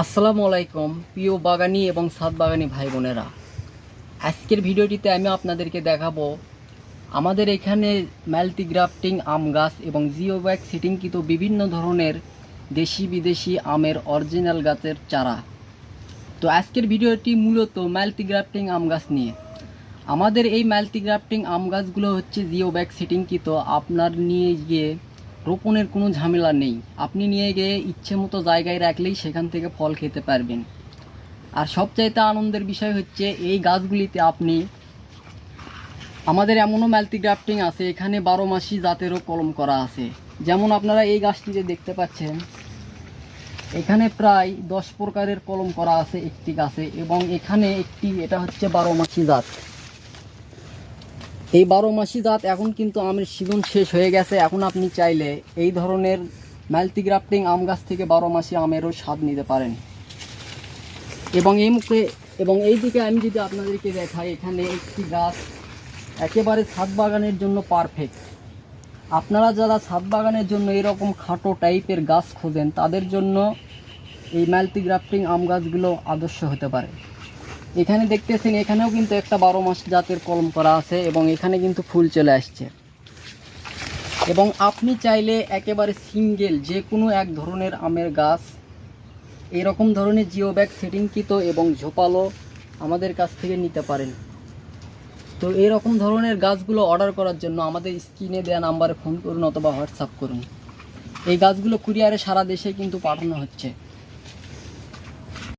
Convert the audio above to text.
আসসালামু আলাইকুম, প্রিয় বাগানি এবং সাত বাগানি ভাই বোনেরা আজকের ভিডিওটিতে আমি আপনাদেরকে দেখাবো, আমাদের এখানে মাল্টিগ্রাফটিং আম গাছ এবং জিও ব্যাগ সিটিংকৃত বিভিন্ন ধরনের দেশি বিদেশি আমের অরিজিনাল গাছের চারা। তো আজকের ভিডিওটি মূলত মাল্টিগ্রাফটিং আম গাছ নিয়ে। আমাদের এই মাল্টিগ্রাফটিং আম গাছগুলো হচ্ছে জিও ব্যাগ সিটিংকৃত, আপনার নিয়ে গিয়ে রোপণের কোনো ঝামেলা নেই। আপনি নিয়ে গিয়ে ইচ্ছে মতো জায়গায় রাখলেই সেখান থেকে ফল খেতে পারবেন। আর সবচাইতে আনন্দের বিষয় হচ্ছে, এই গাছগুলিতে আপনি, আমাদের এমনও মাল্টিগ্রাফটিং আছে, এখানে বারো মাসি জাতেরও কলম করা আছে। যেমন আপনারা এই গাছটিতে দেখতে পাচ্ছেন, এখানে প্রায় দশ প্রকারের কলম করা আছে একটি গাছে, এবং এখানে একটি, এটা হচ্ছে বারো মাসি জাত। এই বারো মাসি জাত এখন কিন্তু আমের সিজন শেষ হয়ে গেছে। এখন আপনি চাইলে এই ধরনের মাল্টিগ্রাফটিং আম গাছ থেকে বারো মাসি আমেরও স্বাদ নিতে পারেন। এবং এই মুখে, এবং এই দিকে আমি যদি আপনাদেরকে দেখাই, এখানে একটি গাছ একেবারে ছাদ বাগানের জন্য পারফেক্ট আপনারা যারা ছাদ বাগানের জন্য এরকম খাটো টাইপের গাছ খোঁজেন, তাদের জন্য এই মাল্টিগ্রাফটিং আম গাছগুলো আদর্শ হতে পারে। এখানে দেখতেছেন, এখানেও কিন্তু একটা বারো মাস জাতের কলম করা আছে এবং এখানে কিন্তু ফুল চলে আসছে। এবং আপনি চাইলে একেবারে সিঙ্গেল যে কোনো এক ধরনের আমের গাছ, এরকম ধরনের জিও ব্যাগ সেটিংকৃত এবং ঝোপালো আমাদের কাছ থেকে নিতে পারেন। তো এরকম ধরনের গাছগুলো অর্ডার করার জন্য আমাদের স্ক্রিনে দেওয়া নাম্বারে ফোন করুন অথবা হোয়াটসঅ্যাপ করুন। এই গাছগুলো কুরিয়ারে সারা দেশে কিন্তু পাঠানো হচ্ছে।